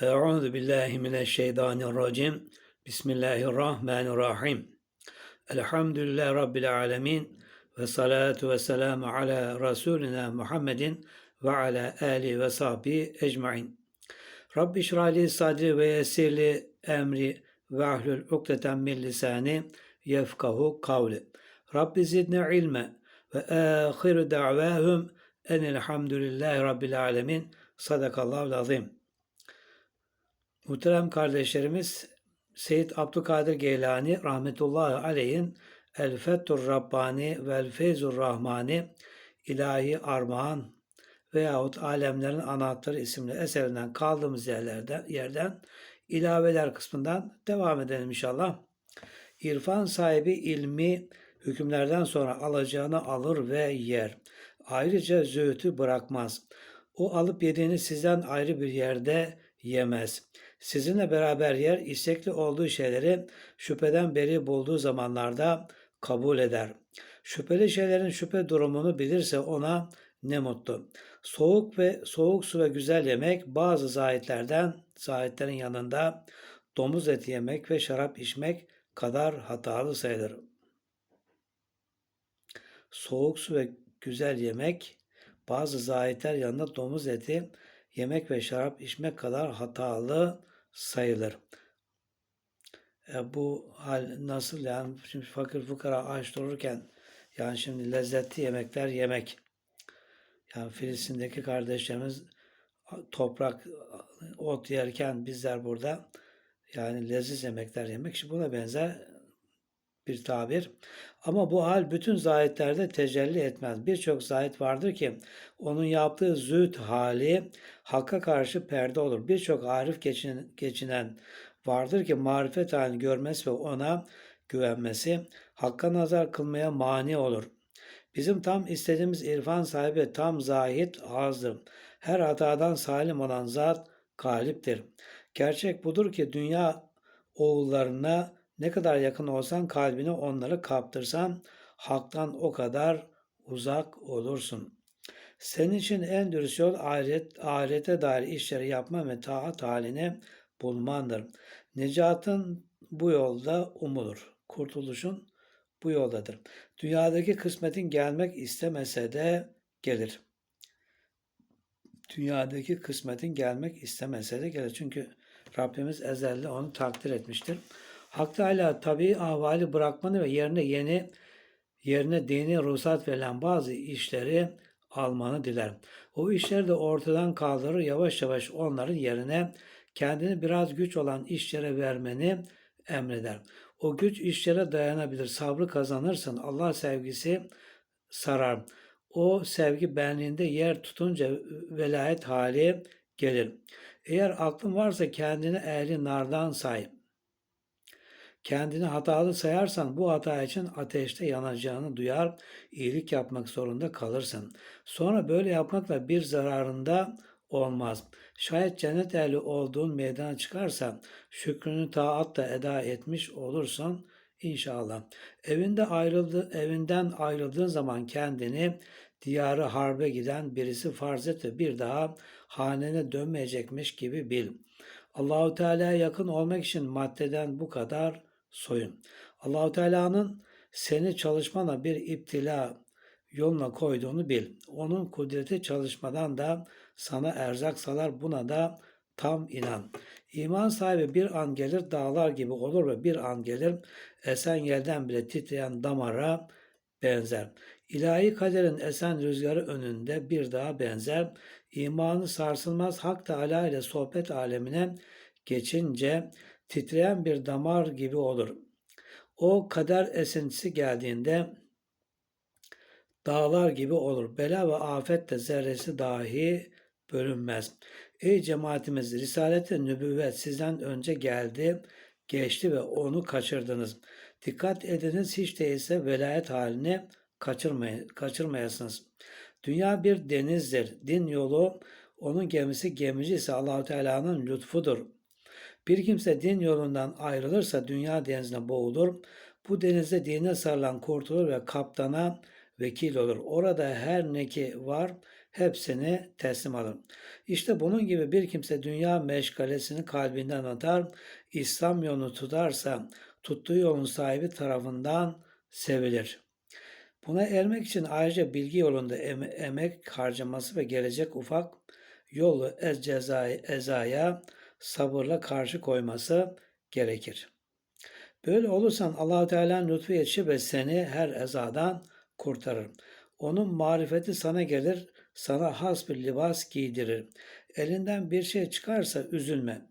Euzu billahi mineşşeytanirracim. Bismillahirrahmanirrahim. Elhamdülillahi rabbil alamin ve salatu ve selamu ala rasulina Muhammedin ve ala ali ve sahbi ecmaîn. Rabbi şrahli sadri ve yessirli emri ve ahlul ukdeten min lisani yefkahu kavli. Rabbi zidni ilme ve ahiru da'vahum enelhamdülillahi rabbil alemin. Sadakallahu azim. Muhterem kardeşlerimiz Seyyid Abdülkadir Geylani rahmetullahi aleyhin El Fethur Rabbani vel Feyzur Rahmani İlahi Armağan veyahut Alemlerin Anahtarı isimli eserinden kaldığımız yerlerden, yerden ilaveler kısmından devam edelim inşallah. İrfan sahibi ilmi hükümlerden sonra alacağını alır ve yer. Ayrıca züğütü bırakmaz. O alıp yediğini sizden ayrı bir yerde yemez. Sizinle beraber yer istekli olduğu şeyleri şüpheden beri bulduğu zamanlarda kabul eder. Şüpheli şeylerin şüphe durumunu bilirse ona ne mutlu. Soğuk ve soğuk su ve güzel yemek bazı zahitlerden zahitlerin yanında domuz eti yemek ve şarap içmek kadar hatalı sayılır. Soğuk su ve güzel yemek bazı zahitler yanında domuz eti yemek ve şarap içmek kadar hatalı sayılır. E, bu hal nasıl yani şimdi fakir fukara aç dururken yani şimdi lezzetli yemekler yemek. Yani Filistin'deki kardeşlerimiz toprak ot yerken bizler burada yani leziz yemekler yemek. Şimdi buna benzer bir tabir. Ama bu hal bütün zahitlerde tecelli etmez. Birçok zahit vardır ki onun yaptığı züht hali hakka karşı perde olur. Birçok arif geçin, geçinen vardır ki marifet halini görmesi ve ona güvenmesi hakka nazar kılmaya mani olur. Bizim tam istediğimiz irfan sahibi tam zahit azdır. Her hatadan salim olan zat galiptir. Gerçek budur ki dünya oğullarına ne kadar yakın olsan kalbini onları kaptırsan haktan o kadar uzak olursun. Senin için en dürüst yol ahiret, ahirete dair işleri yapma ve taat halini bulmandır. Necatın bu yolda umulur. Kurtuluşun bu yoldadır. Dünyadaki kısmetin gelmek istemese de gelir. Dünyadaki kısmetin gelmek istemese de gelir. Çünkü Rabbimiz ezelde onu takdir etmiştir. Hak Teala tabi ahvali bırakmanı ve yerine yeni yerine dini ruhsat verilen bazı işleri almanı diler. O işleri de ortadan kaldırır yavaş yavaş onların yerine kendini biraz güç olan işlere vermeni emreder. O güç işlere dayanabilir. Sabrı kazanırsın. Allah sevgisi sarar. O sevgi benliğinde yer tutunca velayet hali gelir. Eğer aklın varsa kendini ehli nardan say. Kendini hatalı sayarsan bu hata için ateşte yanacağını duyar, iyilik yapmak zorunda kalırsın. Sonra böyle yapmakla bir zararında olmaz. Şayet cennet ehli olduğun meydana çıkarsa şükrünü taatla eda etmiş olursun inşallah. Evinde ayrıldı, evinden ayrıldığın zaman kendini diyarı harbe giden birisi farz et ve bir daha hanene dönmeyecekmiş gibi bil. Allahu Teala'ya yakın olmak için maddeden bu kadar soyun. Allahu Teala'nın seni çalışmana bir iptila yoluna koyduğunu bil. Onun kudreti çalışmadan da sana erzak salar buna da tam inan. İman sahibi bir an gelir dağlar gibi olur ve bir an gelir esen yerden bile titreyen damara benzer. İlahi kaderin esen rüzgarı önünde bir daha benzer. İmanı sarsılmaz Hak Teala ile sohbet alemine geçince titreyen bir damar gibi olur. O kader esintisi geldiğinde dağlar gibi olur. Bela ve afet de zerresi dahi bölünmez. Ey cemaatimiz, risalete nübüvvet sizden önce geldi, geçti ve onu kaçırdınız. Dikkat ediniz hiç değilse velayet halini kaçırmay kaçırmayasınız. Dünya bir denizdir. Din yolu onun gemisi gemici ise Allahu Teala'nın lütfudur. Bir kimse din yolundan ayrılırsa dünya denizine boğulur. Bu denizde dine sarılan kurtulur ve kaptana vekil olur. Orada her ne ki var hepsini teslim alır. İşte bunun gibi bir kimse dünya meşgalesini kalbinden atar, İslam yolunu tutarsa tuttuğu yolun sahibi tarafından sevilir. Buna ermek için ayrıca bilgi yolunda em- emek harcaması ve gelecek ufak yolu ez cezai, ezaya sabırla karşı koyması gerekir. Böyle olursan allah Teala'nın lütfu yetişir ve seni her ezadan kurtarır. Onun marifeti sana gelir, sana has bir libas giydirir. Elinden bir şey çıkarsa üzülme.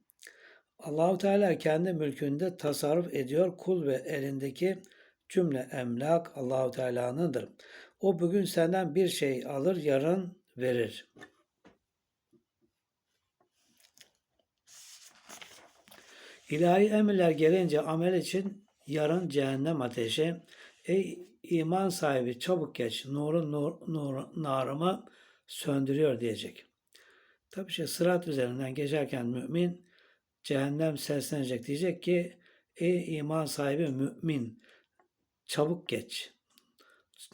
Allahu Teala kendi mülkünde tasarruf ediyor. Kul ve elindeki cümle emlak Allahu Teala'nındır. O bugün senden bir şey alır, yarın verir. İlahi emirler gelince amel için yarın cehennem ateşi. Ey iman sahibi çabuk geç nurun nur, nur, narımı söndürüyor diyecek. Tabi şey sırat üzerinden geçerken mümin cehennem seslenecek diyecek ki ey iman sahibi mümin çabuk geç.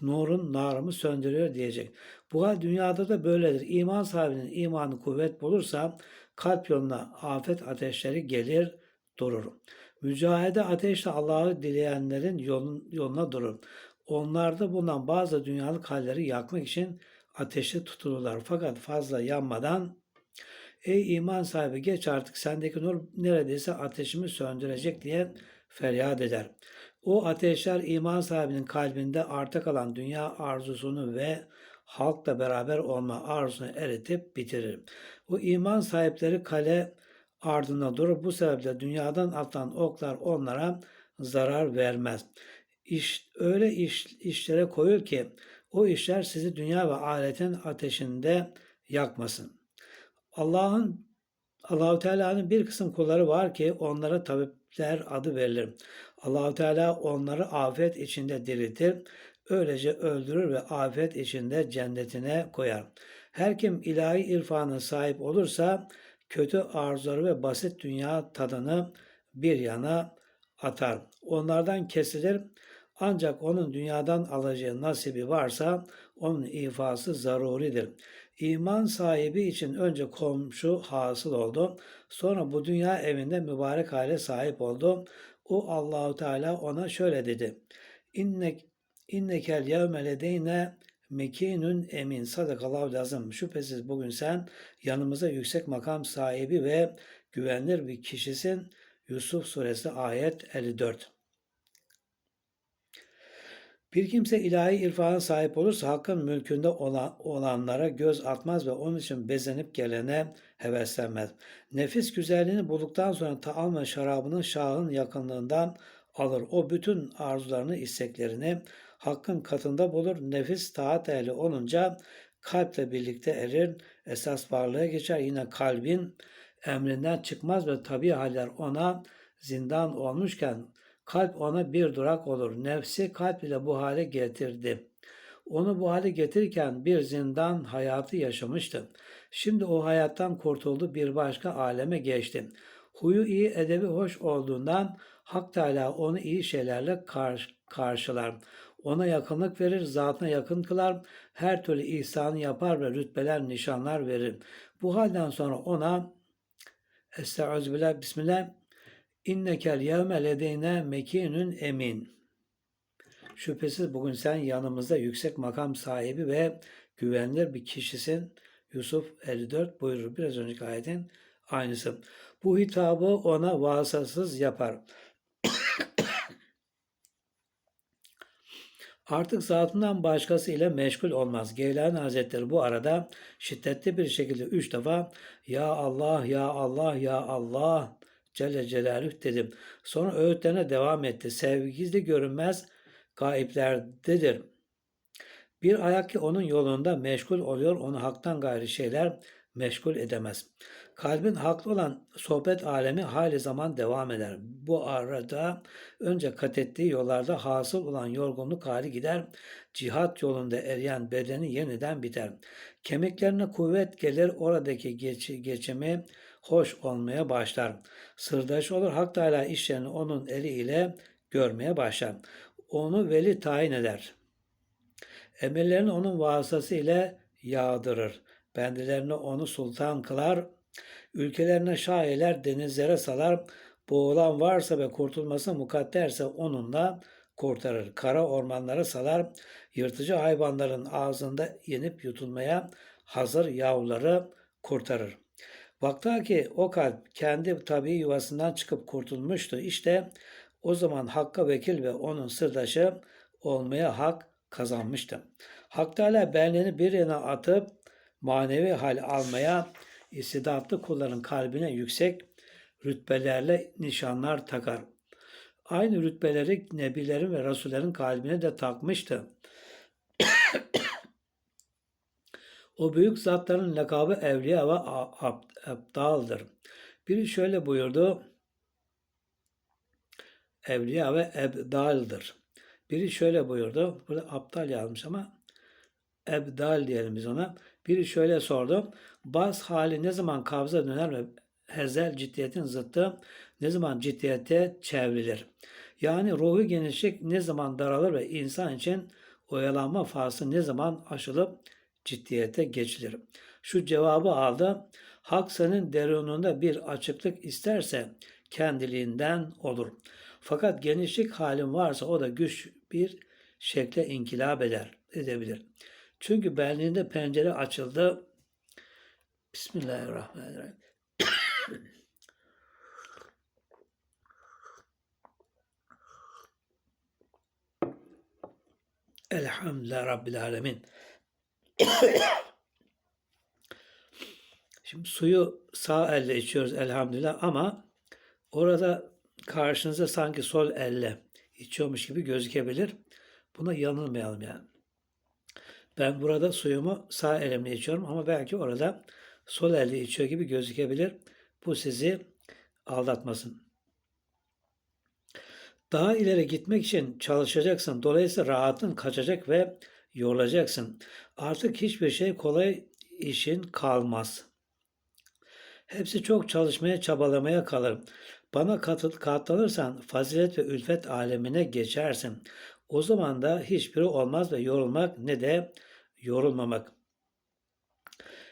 Nurun narımı söndürüyor diyecek. Bu hal dünyada da böyledir. İman sahibinin imanı kuvvet bulursa kalp yoluna afet ateşleri gelir durur. Mücahede ateşle Allah'ı dileyenlerin yolun, yoluna durur. Onlar da bundan bazı dünyalık halleri yakmak için ateşe tutulurlar. Fakat fazla yanmadan Ey iman sahibi geç artık sendeki nur neredeyse ateşimi söndürecek diye feryat eder. O ateşler iman sahibinin kalbinde arta kalan dünya arzusunu ve halkla beraber olma arzusunu eritip bitirir. O iman sahipleri kale ardına durup bu sebeple dünyadan atılan oklar onlara zarar vermez. İş, öyle iş, işlere koyul ki o işler sizi dünya ve ahiretin ateşinde yakmasın. Allah'ın Allahu Teala'nın bir kısım kulları var ki onlara tabipler adı verilir. Allahu Teala onları afet içinde diriltir. Öylece öldürür ve afet içinde cennetine koyar. Her kim ilahi irfana sahip olursa kötü arzuları ve basit dünya tadını bir yana atar. Onlardan kesilir. Ancak onun dünyadan alacağı nasibi varsa onun ifası zaruridir. İman sahibi için önce komşu hasıl oldu. Sonra bu dünya evinde mübarek hale sahip oldu. O Allahu Teala ona şöyle dedi. İnnek innekel yevme ledeyne mekinun emin. Sadakallahu lazım. Şüphesiz bugün sen yanımıza yüksek makam sahibi ve güvenilir bir kişisin. Yusuf suresi ayet 54. Bir kimse ilahi irfana sahip olursa hakkın mülkünde olan, olanlara göz atmaz ve onun için bezenip gelene heveslenmez. Nefis güzelliğini bulduktan sonra taam ve şarabının şahın yakınlığından alır. O bütün arzularını, isteklerini hakkın katında bulur. Nefis taat ehli olunca kalple birlikte erir. Esas varlığa geçer. Yine kalbin emrinden çıkmaz ve tabi haller ona zindan olmuşken kalp ona bir durak olur. Nefsi kalp ile bu hale getirdi. Onu bu hale getirirken bir zindan hayatı yaşamıştı. Şimdi o hayattan kurtuldu bir başka aleme geçti. Huyu iyi, edebi hoş olduğundan Hak Teala onu iyi şeylerle karş karşılar. Ona yakınlık verir, zatına yakın kılar, her türlü ihsanı yapar ve rütbeler, nişanlar verir. Bu halden sonra ona Estağfirullah, Bismillah, İnnekel yevme ledeyne mekinun emin. Şüphesiz bugün sen yanımızda yüksek makam sahibi ve güvenilir bir kişisin. Yusuf 54 buyurur. Biraz önceki ayetin aynısı. Bu hitabı ona vasıtasız yapar. Artık zatından başkası ile meşgul olmaz. Geylani Hazretleri bu arada şiddetli bir şekilde üç defa Ya Allah, Ya Allah, Ya Allah Celle Celaluhu dedim. Sonra öğütlerine devam etti. Sevgi görünmez gaiplerdedir. Bir ayak ki onun yolunda meşgul oluyor, onu haktan gayri şeyler meşgul edemez. Kalbin haklı olan sohbet alemi hali zaman devam eder. Bu arada önce kat ettiği yollarda hasıl olan yorgunluk hali gider. Cihat yolunda eriyen bedeni yeniden biter. Kemiklerine kuvvet gelir, oradaki geç, geçimi hoş olmaya başlar. Sırdaş olur, Hak Teala işlerini onun eliyle görmeye başlar. Onu veli tayin eder. Emellerini onun vasıtası ile yağdırır. Bendilerine onu sultan kılar. Ülkelerine şah eder, denizlere salar. Boğulan varsa ve kurtulması mukadderse onunla kurtarır. Kara ormanlara salar. Yırtıcı hayvanların ağzında yenip yutulmaya hazır yavruları kurtarır. Vakta ki o kalp kendi tabii yuvasından çıkıp kurtulmuştu. İşte o zaman Hakk'a vekil ve onun sırdaşı olmaya hak kazanmıştı. Hak Teala benliğini bir yana atıp manevi hal almaya istidatlı kulların kalbine yüksek rütbelerle nişanlar takar. Aynı rütbeleri nebilerin ve rasullerin kalbine de takmıştı. o büyük zatların lakabı evliya ve abdaldır. Biri şöyle buyurdu. Evliya ve ebdaldır. Biri şöyle buyurdu. Burada aptal yazmış ama ebdal diyelim biz ona. Biri şöyle sordu. Baz hali ne zaman kabza döner ve hezel ciddiyetin zıttı ne zaman ciddiyete çevrilir? Yani ruhu genişlik ne zaman daralır ve insan için oyalanma faslı ne zaman aşılıp ciddiyete geçilir? Şu cevabı aldı. Hak senin derununda bir açıklık isterse kendiliğinden olur. Fakat genişlik halin varsa o da güç bir şekle inkılap eder, edebilir. Çünkü benliğinde pencere açıldı. Bismillahirrahmanirrahim. Elhamdülillah Rabbil Alemin. Şimdi suyu sağ elle içiyoruz elhamdülillah ama orada karşınıza sanki sol elle içiyormuş gibi gözükebilir. Buna yanılmayalım yani. Ben burada suyumu sağ elimle içiyorum ama belki orada sol elle içiyor gibi gözükebilir. Bu sizi aldatmasın. Daha ileri gitmek için çalışacaksın. Dolayısıyla rahatın kaçacak ve yorulacaksın. Artık hiçbir şey kolay işin kalmaz. Hepsi çok çalışmaya, çabalamaya kalır. Bana katıl, katlanırsan fazilet ve ülfet alemine geçersin. O zaman da hiçbiri olmaz ve yorulmak ne de yorulmamak.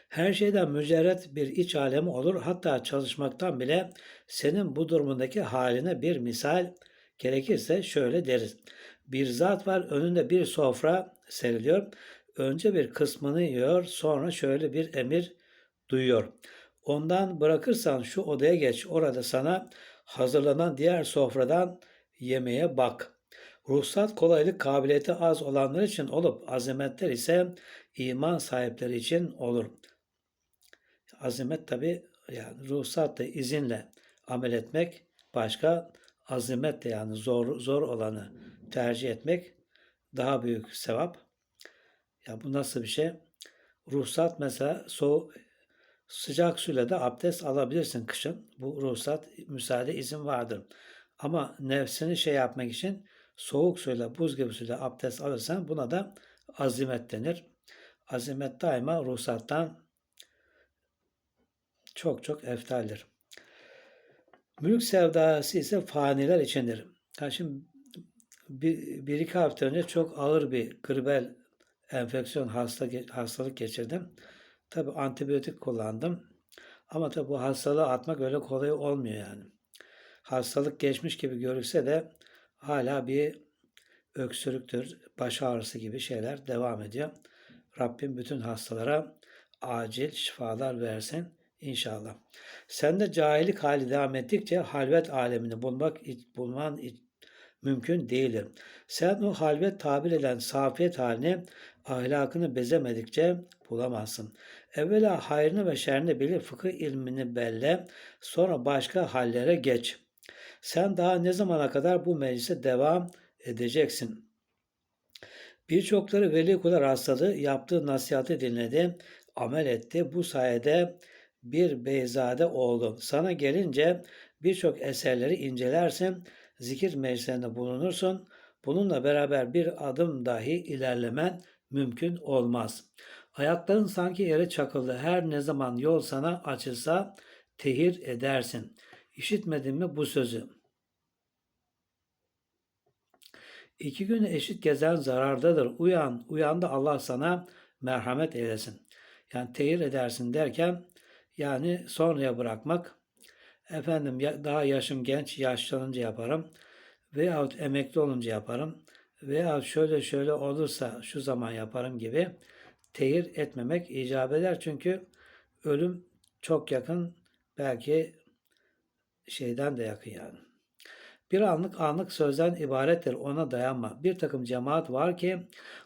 Her şeyden mücerret bir iç alemi olur. Hatta çalışmaktan bile senin bu durumundaki haline bir misal gerekirse şöyle deriz. Bir zat var önünde bir sofra seriliyor. Önce bir kısmını yiyor sonra şöyle bir emir duyuyor. Ondan bırakırsan şu odaya geç orada sana hazırlanan diğer sofradan yemeye bak. Ruhsat kolaylık kabiliyeti az olanlar için olup azametler ise iman sahipleri için olur. Azamet tabi yani ruhsat da izinle amel etmek başka azamet de yani zor zor olanı tercih etmek daha büyük sevap. Ya bu nasıl bir şey? Ruhsat mesela soğuk sıcak suyla da abdest alabilirsin kışın. Bu ruhsat müsaade izin vardır. Ama nefsini şey yapmak için soğuk suyla, buz gibi suyla abdest alırsan buna da azimet denir. Azimet daima ruhsattan çok çok eftaldir. Mülk sevdası ise faniler içindir. Yani şimdi bir, bir iki hafta önce çok ağır bir gribel enfeksiyon hasta, hastalık geçirdim. Tabi antibiyotik kullandım. Ama tabi bu hastalığı atmak öyle kolay olmuyor yani. Hastalık geçmiş gibi görükse de hala bir öksürüktür, baş ağrısı gibi şeyler devam ediyor. Rabbim bütün hastalara acil şifalar versin inşallah. Sen de cahillik hali devam ettikçe halvet alemini bulmak bulman mümkün değildir. Sen o halvet tabir eden safiyet halini ahlakını bezemedikçe bulamazsın. Evvela hayrını ve şerrini bilir, fıkıh ilmini belle, sonra başka hallere geç. Sen daha ne zamana kadar bu meclise devam edeceksin? Birçokları veli kula rastladı, yaptığı nasihatı dinledi, amel etti. Bu sayede bir beyzade oldu. Sana gelince birçok eserleri incelersin, zikir meclislerinde bulunursun. Bununla beraber bir adım dahi ilerlemen mümkün olmaz. Ayakların sanki yere çakıldı. Her ne zaman yol sana açılsa tehir edersin. İşitmedin mi bu sözü? İki gün eşit gezen zarardadır. Uyan, uyan da Allah sana merhamet eylesin. Yani tehir edersin derken yani sonraya bırakmak. Efendim daha yaşım genç, yaşlanınca yaparım. Veyahut emekli olunca yaparım. Veya şöyle şöyle olursa şu zaman yaparım gibi tehir etmemek icap eder. Çünkü ölüm çok yakın belki şeyden de yakın yani. Bir anlık anlık sözden ibarettir ona dayanma. Bir takım cemaat var ki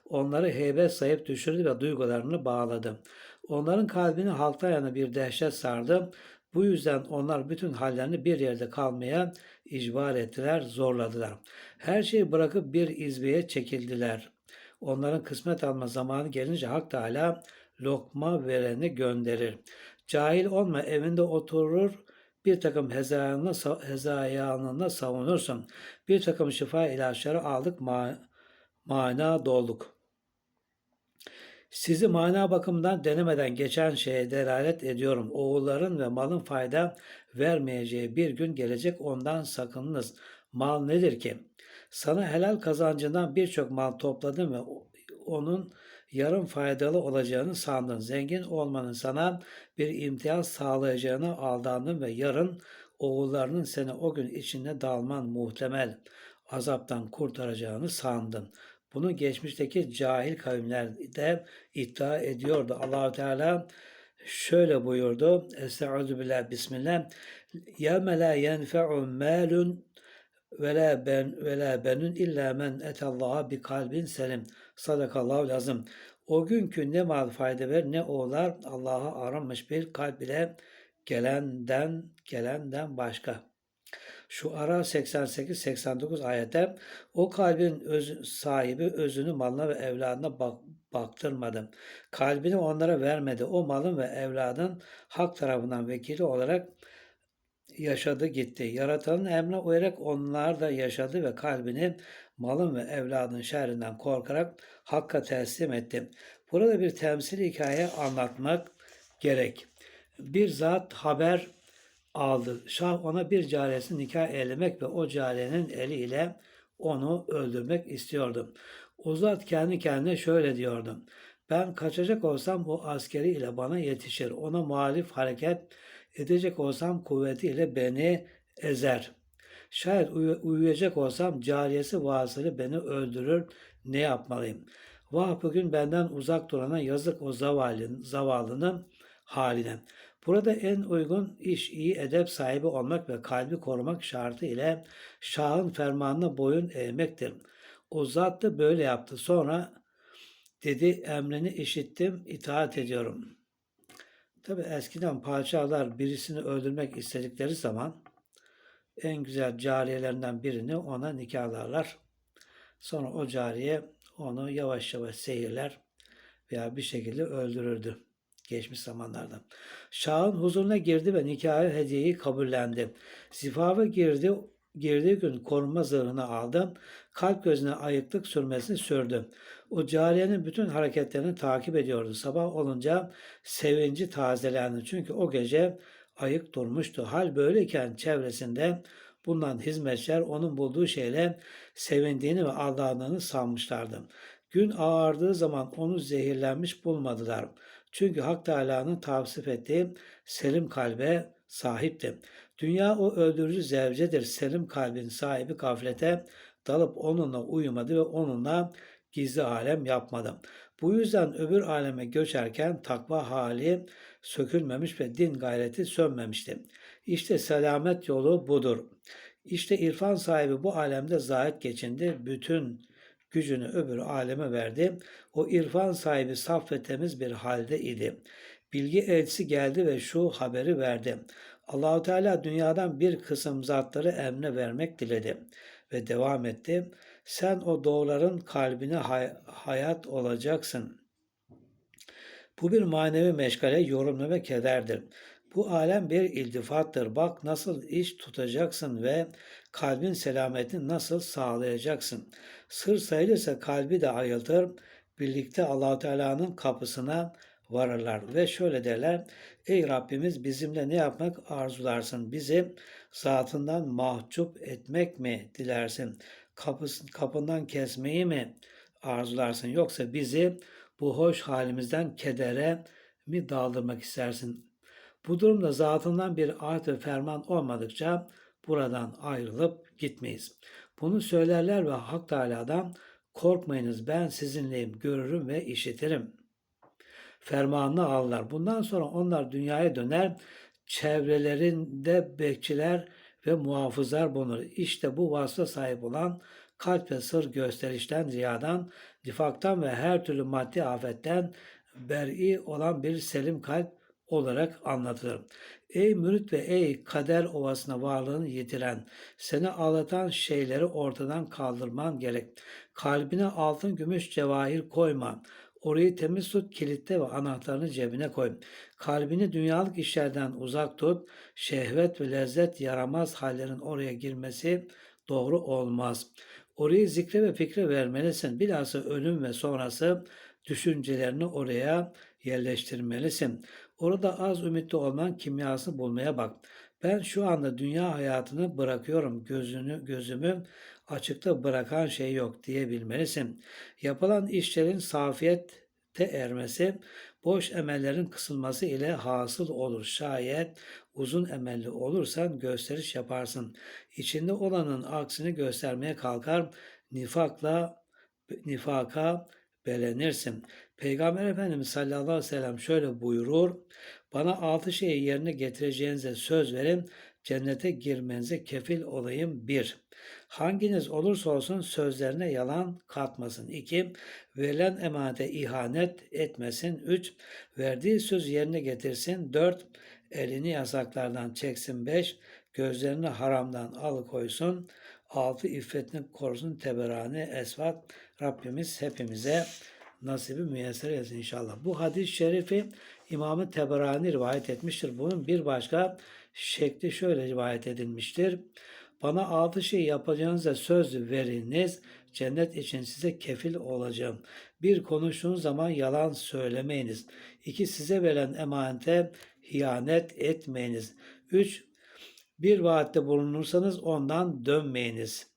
onları heybet sayıp düşürdü ve duygularını bağladı. Onların kalbini halktan yana bir dehşet sardı. Bu yüzden onlar bütün hallerini bir yerde kalmaya icbar ettiler, zorladılar. Her şeyi bırakıp bir izbeye çekildiler. Onların kısmet alma zamanı gelince Hak Teala lokma vereni gönderir. Cahil olma evinde oturur bir takım hezayanına, hezayanına savunursun. Bir takım şifa ilaçları aldık ma- mana dolduk. Sizi mana bakımından denemeden geçen şeye delalet ediyorum. Oğulların ve malın fayda vermeyeceği bir gün gelecek ondan sakınınız. Mal nedir ki? Sana helal kazancından birçok mal topladın ve onun yarım faydalı olacağını sandın. Zengin olmanın sana bir imtiyaz sağlayacağını aldandın ve yarın oğullarının seni o gün içinde dalman muhtemel azaptan kurtaracağını sandın. Bunu geçmişteki cahil kavimler de iddia ediyordu. Allahu Teala şöyle buyurdu. Estaizu billah bismillah. Yevme la yenfe'u malun ve la ben ve la benun illa men etallaha bi kalbin selim. Sadakallahu lazım. O günkü ne mal fayda ver ne oğlar Allah'a aranmış bir kalb ile gelenden gelenden başka. Şu ara 88-89 ayette o kalbin öz, sahibi özünü malına ve evladına bak, baktırmadı. Kalbini onlara vermedi. O malın ve evladın hak tarafından vekili olarak yaşadı gitti. Yaratanın emrine uyarak onlar da yaşadı ve kalbini malın ve evladın şerrinden korkarak Hakk'a teslim etti. Burada bir temsil hikaye anlatmak gerek. Bir zat haber aldı. Şah ona bir cariyesini nikah eylemek ve o cariyenin eliyle onu öldürmek istiyordu. O zat kendi kendine şöyle diyordu. Ben kaçacak olsam o askeri ile bana yetişir. Ona muhalif hareket edecek olsam kuvvetiyle beni ezer. Şayet uy- uyuyacak olsam cariyesi vasılı beni öldürür. Ne yapmalıyım? Vah bugün benden uzak durana yazık o zavallının, zavallının haline. Burada en uygun iş iyi edep sahibi olmak ve kalbi korumak şartı ile Şah'ın fermanına boyun eğmektir. O zat da böyle yaptı. Sonra dedi emrini işittim, itaat ediyorum. Tabi eskiden padişahlar birisini öldürmek istedikleri zaman en güzel cariyelerinden birini ona nikahlarlar. Sonra o cariye onu yavaş yavaş seyirler veya bir şekilde öldürürdü geçmiş zamanlarda. Şahın huzuruna girdi ve nikahı hediyeyi kabullendi. Zifafı girdi, girdiği gün korunma zırhını aldı. Kalp gözüne ayıklık sürmesini sürdü. O cariyenin bütün hareketlerini takip ediyordu. Sabah olunca sevinci tazelendi. Çünkü o gece ayık durmuştu. Hal böyleyken çevresinde bulunan hizmetçiler onun bulduğu şeyle sevindiğini ve aldandığını sanmışlardı. Gün ağardığı zaman onu zehirlenmiş bulmadılar. Çünkü Hak Teala'nın tavsif ettiği selim kalbe sahipti. Dünya o öldürücü zevcedir. Selim kalbin sahibi gaflete dalıp onunla uyumadı ve onunla gizli alem yapmadı. Bu yüzden öbür aleme göçerken takva hali sökülmemiş ve din gayreti sönmemişti. İşte selamet yolu budur. İşte irfan sahibi bu alemde zahit geçindi. Bütün gücünü öbür aleme verdi. O irfan sahibi saf ve temiz bir halde idi. Bilgi elçisi geldi ve şu haberi verdi. Allahu Teala dünyadan bir kısım zatları emre vermek diledi ve devam etti. Sen o doğruların kalbine hay- hayat olacaksın. Bu bir manevi meşgale, yorumlu ve kederdir. Bu alem bir iltifattır. Bak nasıl iş tutacaksın ve kalbin selametini nasıl sağlayacaksın. Sır sayılırsa kalbi de ayıltır. Birlikte Allahu Teala'nın kapısına varırlar ve şöyle derler. Ey Rabbimiz bizimle ne yapmak arzularsın? Bizi zatından mahcup etmek mi dilersin? Kapıs, kapından kesmeyi mi arzularsın? Yoksa bizi bu hoş halimizden kedere mi daldırmak istersin? Bu durumda zatından bir ahd ve ferman olmadıkça buradan ayrılıp gitmeyiz. Bunu söylerler ve Hak Teala'dan korkmayınız ben sizinleyim, görürüm ve işitirim. Fermanını alırlar. Bundan sonra onlar dünyaya döner, çevrelerinde bekçiler ve muhafızlar bulunur. İşte bu vasfa sahip olan kalp ve sır gösterişten, riyadan, nifaktan ve her türlü maddi afetten ber'i olan bir selim kalp olarak anlatılır. Ey mürit ve ey kader ovasına varlığını yitiren, seni ağlatan şeyleri ortadan kaldırman gerek. Kalbine altın, gümüş, cevahir koyma. Orayı temiz tut, kilitte ve anahtarını cebine koy. Kalbini dünyalık işlerden uzak tut. Şehvet ve lezzet yaramaz hallerin oraya girmesi doğru olmaz. Orayı zikre ve fikre vermelisin. Bilhassa ölüm ve sonrası düşüncelerini oraya yerleştirmelisin. Orada az ümitli olman kimyasını bulmaya bak. Ben şu anda dünya hayatını bırakıyorum. Gözünü, gözümü açıkta bırakan şey yok diyebilmelisin. Yapılan işlerin safiyette ermesi, boş emellerin kısılması ile hasıl olur. Şayet uzun emelli olursan gösteriş yaparsın. İçinde olanın aksini göstermeye kalkar. Nifakla nifaka belenirsin. Peygamber Efendimiz sallallahu aleyhi ve sellem şöyle buyurur. Bana altı şeyi yerine getireceğinize söz verin. Cennete girmenize kefil olayım. Bir, hanginiz olursa olsun sözlerine yalan katmasın. İki, verilen emanete ihanet etmesin. Üç, verdiği söz yerine getirsin. Dört, elini yasaklardan çeksin. Beş, gözlerini haramdan alıkoysun. Altı, iffetini korusun. Teberani, esvat. Rabbimiz hepimize nasibi müyesser etsin inşallah. Bu hadis-i şerifi İmam-ı Teberani rivayet etmiştir. Bunun bir başka şekli şöyle rivayet edilmiştir. Bana altı şey yapacağınıza söz veriniz. Cennet için size kefil olacağım. Bir konuştuğunuz zaman yalan söylemeyiniz. İki size verilen emanete hiyanet etmeyiniz. Üç bir vaatte bulunursanız ondan dönmeyiniz.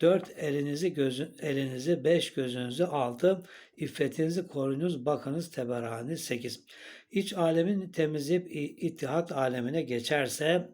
4 elinizi gözü, elinizi 5 gözünüzü altı iffetinizi koruyunuz bakınız teberani 8. İç alemin temizleyip ittihat alemine geçerse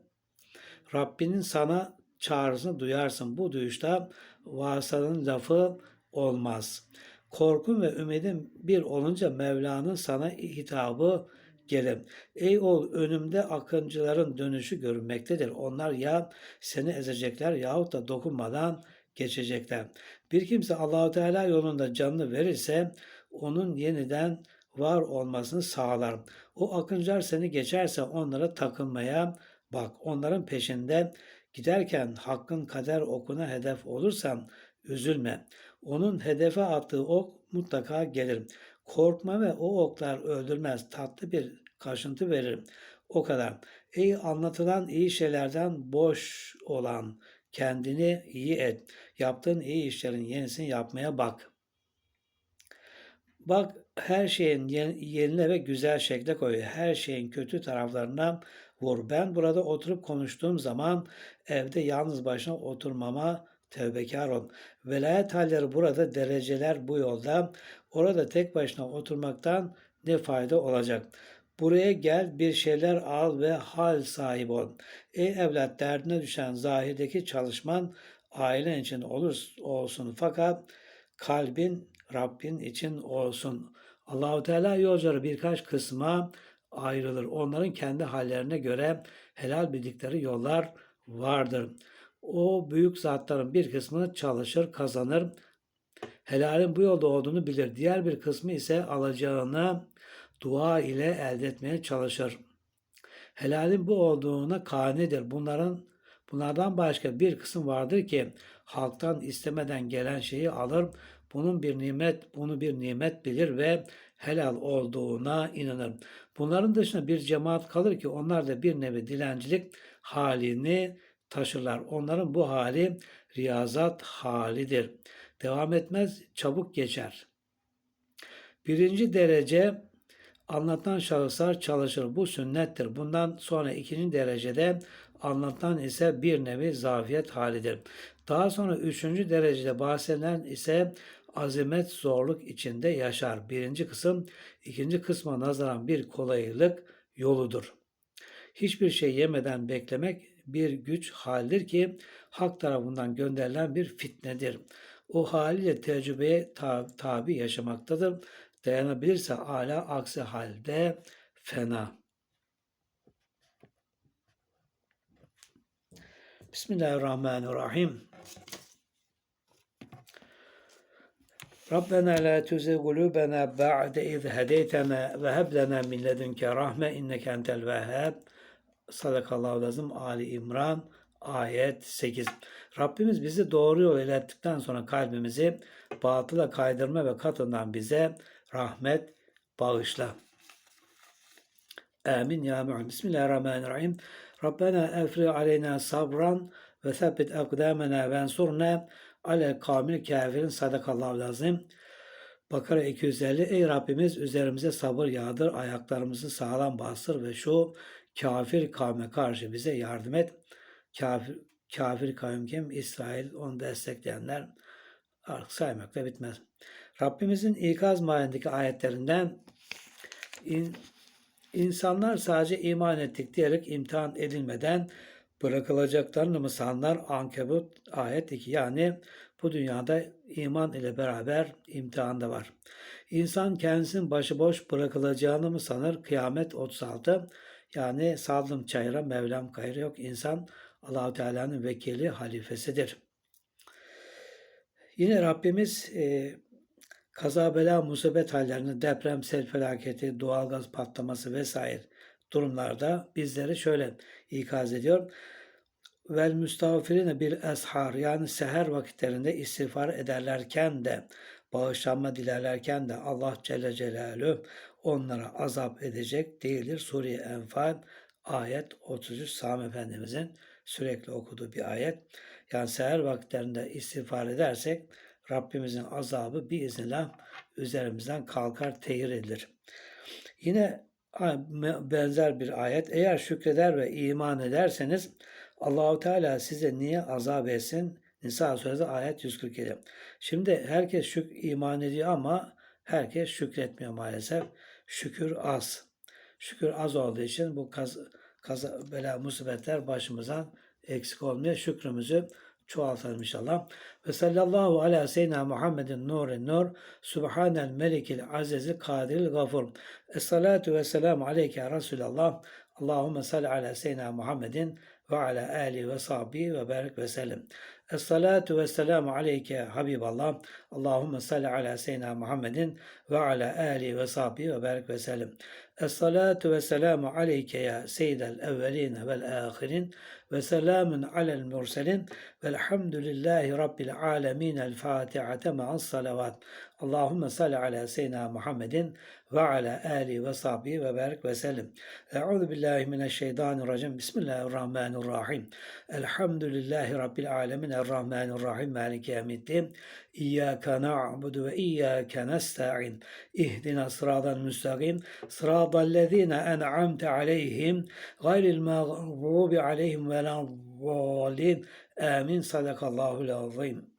Rabbinin sana çağrısını duyarsın. Bu duyuşta vasalın lafı olmaz. Korkun ve ümidin bir olunca Mevla'nın sana hitabı gelir. Ey oğul önümde akıncıların dönüşü görünmektedir. Onlar ya seni ezecekler yahut da dokunmadan geçecekler. Bir kimse Allahu Teala yolunda canını verirse onun yeniden var olmasını sağlar. O akıncılar seni geçerse onlara takılmaya bak. Onların peşinde giderken hakkın kader okuna hedef olursan üzülme. Onun hedefe attığı ok mutlaka gelir. Korkma ve o oklar öldürmez. Tatlı bir karşıntı verir. O kadar. Ey anlatılan iyi şeylerden boş olan kendini iyi et. Yaptığın iyi işlerin yenisini yapmaya bak. Bak her şeyin yerine ve güzel şekle koy. Her şeyin kötü taraflarına vur. Ben burada oturup konuştuğum zaman evde yalnız başına oturmama tevbekar ol. Velayet halleri burada, dereceler bu yolda. Orada tek başına oturmaktan ne fayda olacak? Buraya gel bir şeyler al ve hal sahibi ol. Ey evlat derdine düşen zahirdeki çalışman ailen için olur olsun fakat kalbin Rabbin için olsun. Allahu Teala yolcuları birkaç kısma ayrılır. Onların kendi hallerine göre helal bildikleri yollar vardır. O büyük zatların bir kısmı çalışır, kazanır. Helalin bu yolda olduğunu bilir. Diğer bir kısmı ise alacağını dua ile elde etmeye çalışır. Helalin bu olduğuna kanidir. Bunların bunlardan başka bir kısım vardır ki halktan istemeden gelen şeyi alır. Bunun bir nimet, bunu bir nimet bilir ve helal olduğuna inanır. Bunların dışında bir cemaat kalır ki onlar da bir nevi dilencilik halini taşırlar. Onların bu hali riyazat halidir. Devam etmez, çabuk geçer. Birinci derece anlatan şahıslar çalışır. Bu sünnettir. Bundan sonra ikinci derecede anlatan ise bir nevi zafiyet halidir. Daha sonra üçüncü derecede bahsedilen ise azimet zorluk içinde yaşar. Birinci kısım ikinci kısma nazaran bir kolaylık yoludur. Hiçbir şey yemeden beklemek bir güç haldir ki hak tarafından gönderilen bir fitnedir. O haliyle tecrübeye tabi yaşamaktadır. Dayanabilirse ala aksi halde fena. Bismillahirrahmanirrahim. Rabbena la tuzigh kulubena ba'de iz hedeytena ve heb lena min ledunke rahme inneke entel vehhab. Sadakallahu lazım Ali İmran ayet 8. Rabbimiz bizi doğru yol ilettikten sonra kalbimizi batıla kaydırma ve katından bize rahmet bağışla. Amin ya mu'min. Bismillahirrahmanirrahim. Rabbena efri aleyna sabran ve sebbit akdamena ve ensurna ale kamil kafirin sadakallahu lazım. Bakara 250 Ey Rabbimiz üzerimize sabır yağdır, ayaklarımızı sağlam bastır ve şu kafir kavme karşı bize yardım et. Kafir, kafir kavim kim? İsrail, onu destekleyenler artık saymakla bitmez. Rabbimizin ikaz mahallindeki ayetlerinden in, insanlar sadece iman ettik diyerek imtihan edilmeden bırakılacaklarını mı sanlar? Ankebut ayet 2 yani bu dünyada iman ile beraber imtihan da var. İnsan kendisinin başıboş bırakılacağını mı sanır? Kıyamet 36 yani saldım çayıra Mevlam gayrı yok. İnsan Allahu Teala'nın vekili, halifesidir. Yine Rabbimiz e, kaza bela musibet hallerini, deprem, sel felaketi, doğalgaz patlaması vesaire durumlarda bizleri şöyle ikaz ediyor. Vel müstağfirine bir eshar yani seher vakitlerinde istiğfar ederlerken de bağışlanma dilerlerken de Allah Celle Celaluhu onlara azap edecek değildir. Suriye Enfal ayet 33 Sami Efendimizin sürekli okuduğu bir ayet. Yani seher vakitlerinde istiğfar edersek Rabbimizin azabı bir iznillah üzerimizden kalkar, tehir edilir. Yine benzer bir ayet. Eğer şükreder ve iman ederseniz Allahu Teala size niye azap etsin? Nisa suresi ayet 147. Şimdi herkes şük iman ediyor ama herkes şükretmiyor maalesef. Şükür az. Şükür az olduğu için bu kaz, kaza, bela musibetler başımızdan eksik olmuyor. Şükrümüzü çoğaltalım inşallah. Ve sallallahu ala seyyidina Muhammedin nurin nur, subhanel melikil azizil kadiril gafur. Esselatu ve selamu aleyke ya Resulallah. Allahümme salli ala seyyidina Muhammedin ve ala alihi ve sahbihi ve barik ve sellem. Esselatu ve selamu aleyke Habiballah. Allahümme salli ala seyyidina Muhammedin ve ala alihi ve sahbihi ve barik ve sellem. Esselatu ve selamu aleyke ya seyyidel evveline vel ahirin ve selamun alel murselin velhamdülillahi rabbil alemin. El Fatiha'te ma'as salavat. Allahümme salli ala seyyidina Muhammedin ve ala alihi ve sahbihi ve barik ve sellem. Euzu billahi mineşşeytanirracim. Bismillahirrahmanirrahim. Elhamdülillahi rabbil alemin. Errahmanirrahim. Maliki yevmiddin. İyyâke na'budu ve iyyâke nesta'in. İhdina sıradan müstakim. Sıradallezîne en'amte aleyhim. Gayril mağrubi aleyhim ve Amin. Sadakallahu azim.